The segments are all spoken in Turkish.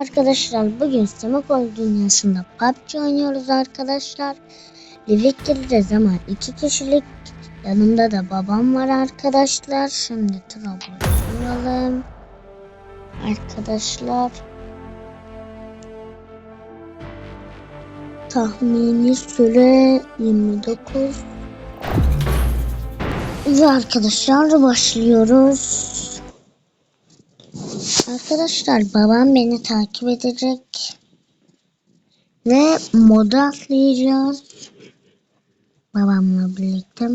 Arkadaşlar bugün Semaphore dünyasında PUBG oynuyoruz arkadaşlar. Livik'te zaman iki kişilik. Yanımda da babam var arkadaşlar. Şimdi başlayalım. Arkadaşlar. Tahmini süre 29. Ve arkadaşlar başlıyoruz. Arkadaşlar babam beni takip edecek. Ve moda atlayacağız. Babamla birlikte.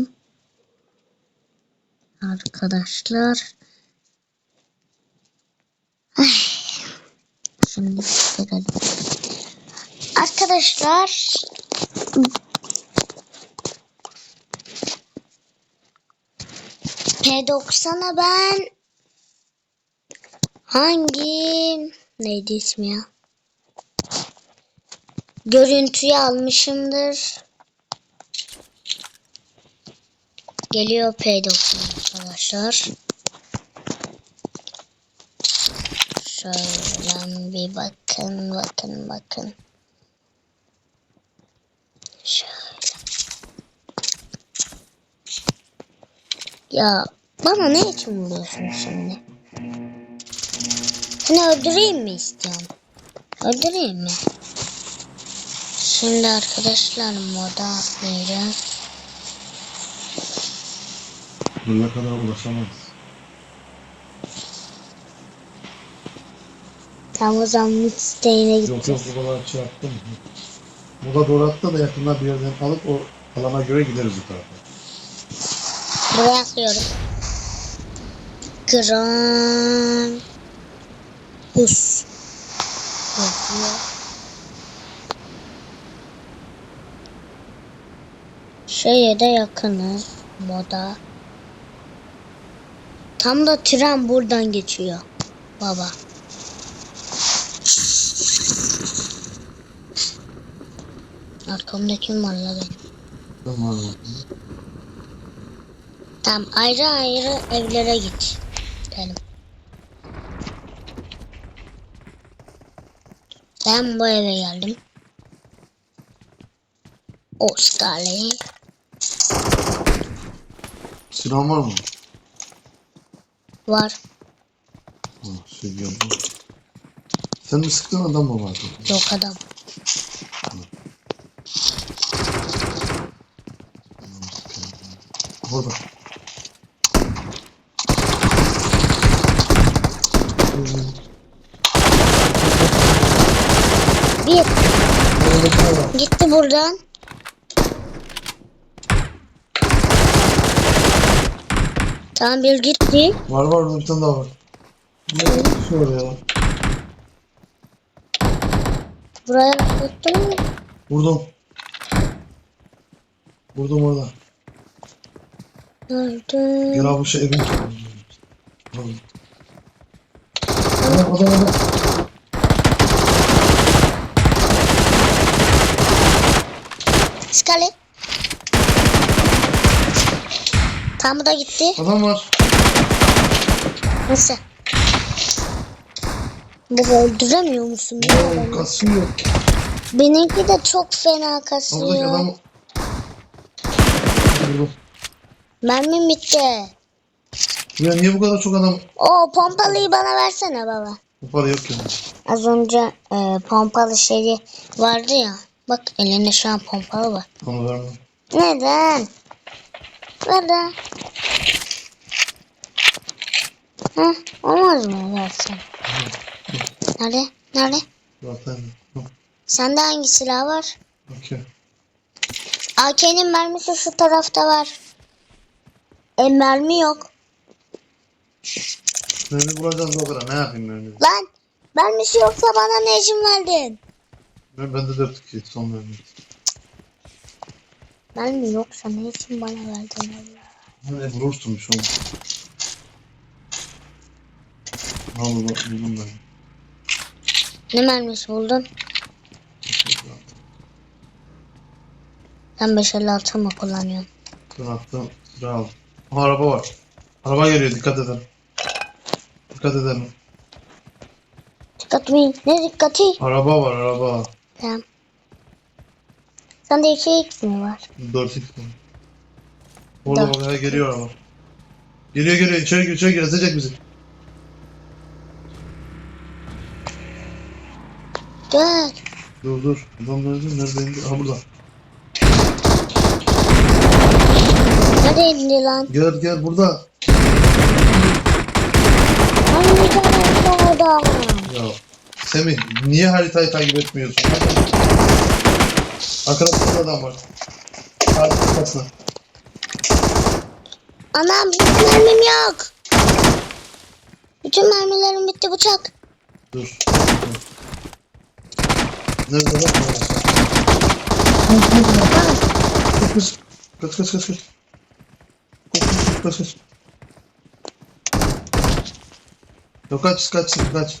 Arkadaşlar. Şimdi bitirelim. Arkadaşlar. P90'a ben Hangi neydi ismi ya? Görüntüyü almışımdır. Geliyor P90 arkadaşlar. Şöyle bir bakın bakın bakın. Şöyle. Ya bana ne için vuruyorsun şimdi? Seni öldüreyim mi istiyorsun? Öldüreyim mi? Şimdi arkadaşlar moda atlayacağız. Buraya kadar ulaşamaz. Tam o zaman isteğine Yok yok gideceğiz. bu kadar şey yaptım. Muda doğru attı da yakında bir yerden alıp o alana göre gideriz bu tarafa. Buraya atlıyorum. Gran Hus. Yazıyor. Şeye de yakınız. Moda. Tam da tren buradan geçiyor. Baba. Arkamda kim var la benim? Tamam. Tamam ayrı ayrı evlere git. Gidelim. Ben bu eve geldim. Oscar'le. Silahın var mı? Var. Ha, şey. Sen mi sıktın adam mı vardı? Yok adam. Burada. Bir. Gitti buradan. Tamam bir gitti. Var var tane daha var. Ne şöyle ya. Buraya tuttun mu? Vurdum. Vurdum orada. Nerede? Gel abi şey evin. Adam adam adam. Skale. Tam bu da gitti. Adam var. Nasıl? Bu öldüremiyor musun? Oo, kasıyor. Benimki de çok fena Oradaki kasıyor. adam... Vurdum. Mermim bitti. Ya niye bu kadar çok adam... O pompalıyı bana versene baba. Para yok yani. Az önce e, pompalı şeyi vardı ya. Bak elinde şu an pompalı var. Onu verme. Neden? Neden? Heh, olmaz mı versen? Nerede? Nerede? Sende hangi silah var? Okey. AK'nin mermisi şu tarafta var. E mermi yok. Mermi bulacağız o kadar. Ne yapayım mermi? Lan mermisi yoksa bana ne işin verdin? Ben, bende 4 2 son mermi. Mermi yoksa ne için bana verdin Allah? Ne vurursun şu an. Al buldum ben. Ne mermisi buldun? Sen 556 mı kullanıyorsun? Ben attım. Silah aldım. Aha, araba var. Araba geliyor dikkat edin. Dikkat edelim. Dikkatimi. Ne dikkati? Araba var araba. Tamam. Sende 2x mi var? 4 x Orada bak ha, geliyor ama. Geliyor geliyor içeri gir içeri gir ezecek bizi. Gel. Dur dur. Adam nerede? Nerede indi? Ha burada. Nereye indi lan? Gel gel burada. Hangi tarafta adam? Ya Semih niye haritayı takip etmiyorsun? Arkadaşlar adam var. Arkasına. Anam hiç mermim yok. Bütün mermilerim bitti bıçak. Dur. Nerede lan? Kaç kaç kaç kaç kaç. Kaç kaç. Yok kaç kaç kaç.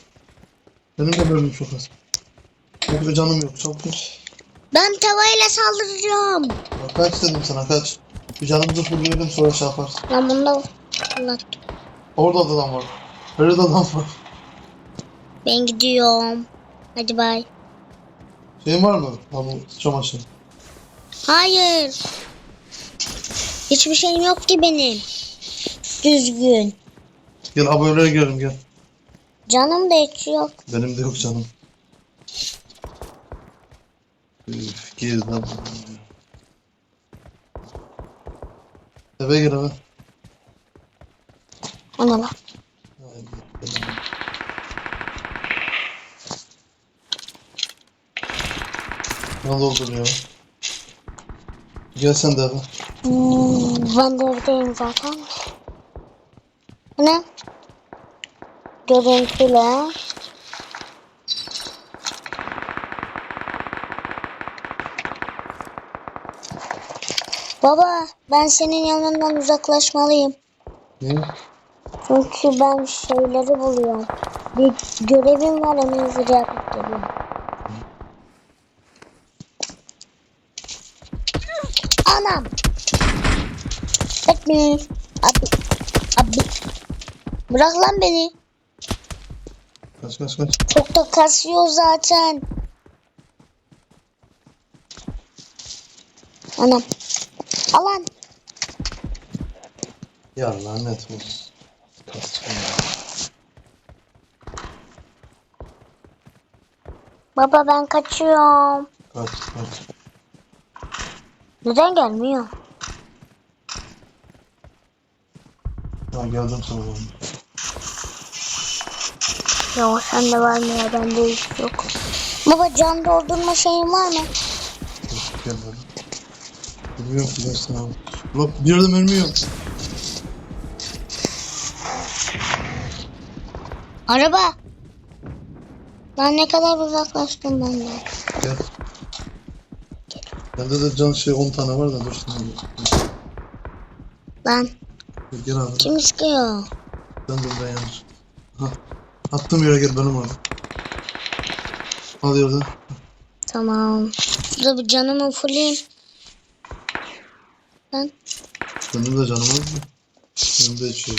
Benim de bölüm çok az. Yok canım yok çabuk kaç. Ben tavayla saldıracağım. Ya kaç dedim sana kaç. Bir canımızı fulleyelim sonra şey yaparsın. Lan bunu da fırlattım. Orada da adam var. Nerede adam var? Ben gidiyorum. Hadi bay. Şeyin var mı? Bu çamaşır. Hayır. Hiçbir şeyim yok ki benim. Düzgün. Gel abonelere girelim gel. Canım da hiç yok. Benim de yok canım. Üf, lan. Eve gir eve. O ne? Ne dolduruyor? Gel sen de eve. Hmm, ben de evdeyim zaten. Ne? Görüntüle. Baba ben senin yanından uzaklaşmalıyım. Niye? Çünkü ben şeyleri buluyorum. Bir görevim var onu hızlıca yapıp geliyorum. Anam. Etme. Abi. Abi. Bırak lan beni. Kaç kaç kaç. Çok da kasıyor zaten. Anam. Alan. Ya lanet olsun. Baba ben kaçıyorum. Kaç kaç. Neden gelmiyor? Ha geldim sana. Ya sen de var mı ya bende hiç yok. Baba can doldurma şeyin var mı? Dur, Gel böyle. Bilmiyorum ki dersin abi. Bak bir yerde mermi yok. Araba. Ben ne kadar uzaklaştım benden. Gel. Bende de can şey 10 tane var da dur şimdi. Lan Dur, Gel abi. kim sıkıyor? Ben de buradan yanlış. Ha. Attığım yere gel benim abi. Al yerden. Tamam. Dur bir canımı fulleyim. Lan Benim de canım az mı? Benim de yok.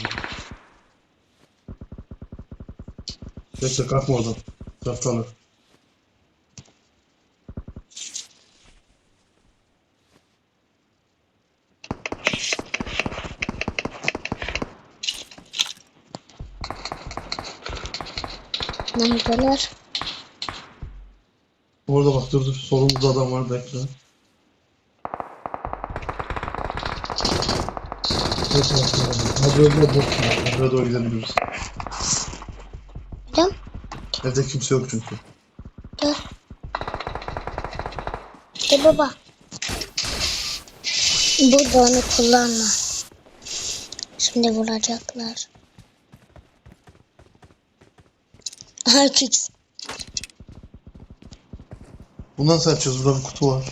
Bekle kalkma oradan. Raftalar. neredeler? Orada bak dur dur. Solumuzda adam var bekle. Bekle bekle. Hadi öyle bok. Eve doğru gidebiliriz. Gidelim. Evde kimse yok çünkü. Gel. Gel baba. Burada onu kullanma. Şimdi vuracaklar. Herkes. Bundan nasıl yapacağız? Burada bir kutu var.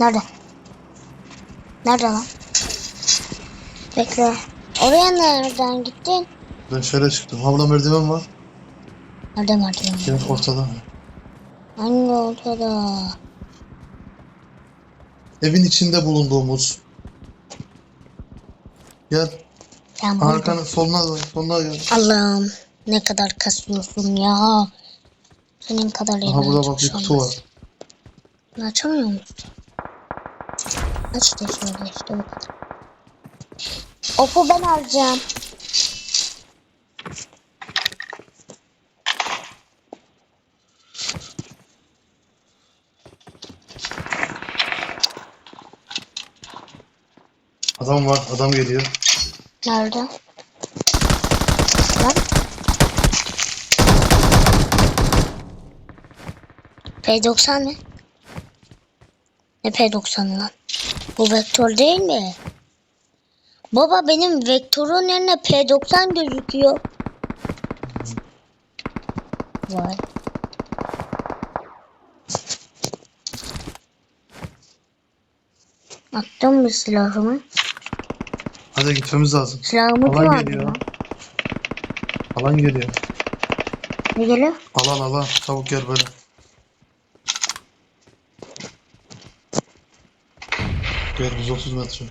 Nerede? Nerede lan? Bekle. Oraya nereden gittin? Ben şöyle çıktım. Ha burada merdiven var. Nerede merdiven? Gel ortada. Hangi ortada? Evin içinde bulunduğumuz. Gel. Ben burada. Arkanı soluna dön. Soluna gel. Allah'ım ne kadar kasıyorsun ya. Senin kadar Aha elini burada bak bir kutu var. Bunu açamıyor musun? Aç da şöyle işte bu kadar. Opu ben alacağım. Adam var. Adam geliyor. Nerede? Lan. P90 ne? Ne P90 lan? Bu vektör değil mi? Baba benim vektörün yerine P90 gözüküyor. Vay. Attım mı silahımı? Hadi gitmemiz lazım. Silahımı Alan geliyor. lan? Alan geliyor. Ne geliyor? Alan alan. Çabuk gel böyle. Gel 130 metre.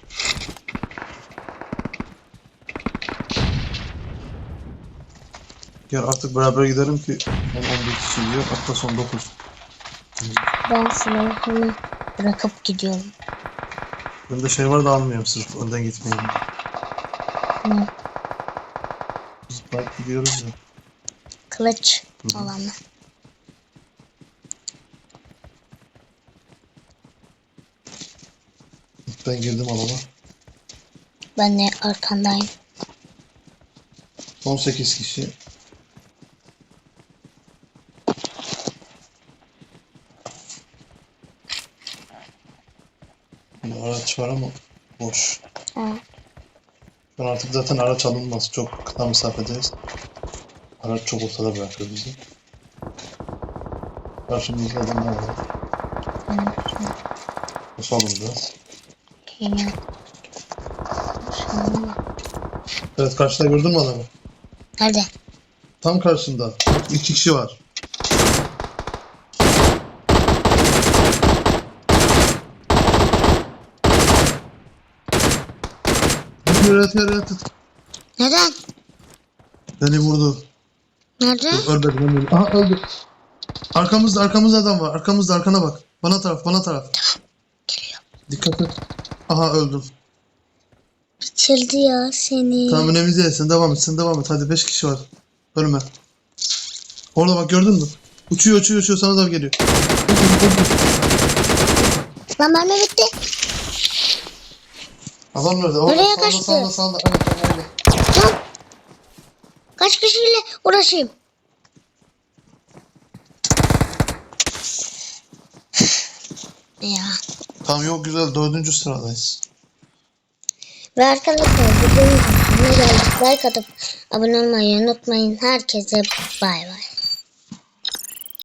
Gel artık beraber gidelim ki hem 11 kişi gidiyor hatta son 9. Ben silahımı bırakıp gidiyorum. Bende şey var da almıyorum sırf önden gitmeyeyim. Ne? Bike gidiyoruz ya. Kılıç hı. olanı. Ben girdim alana. Ben de arkandayım. 18 kişi. Bir araç var ama boş. Ha. Ben artık zaten araç alınmaz. Çok kısa mesafedeyiz. Araç çok ortada bırakıyor bizi. Karşımızda adamlar var. Basalım biraz. Evet karşıda gördün mü adamı? Nerede? Tam karşında. İki kişi var. Evet evet. Neden? Beni vurdu. Nerede? Ölmedi ben öldüm. Aha öldü. Arkamızda arkamızda adam var. Arkamızda arkana bak. Bana taraf bana taraf. Geliyor. Dikkat et. Aha öldüm. Bitirdi ya seni. Tamam değil. Sen devam et. Sen devam et. Hadi 5 kişi var. Ölme. Orada bak gördün mü? Uçuyor uçuyor uçuyor sana da geliyor. Lan mermi bitti. Adam nerede? Orada Nereye sağda, kaçtı? Sağda sağda. Evet, orada. Lan. Kaç kişiyle uğraşayım? ya. Tamam yok güzel. Dördüncü sıradayız. Ve arkadaşlar geldik. Like atıp abone olmayı unutmayın. Herkese bay bay.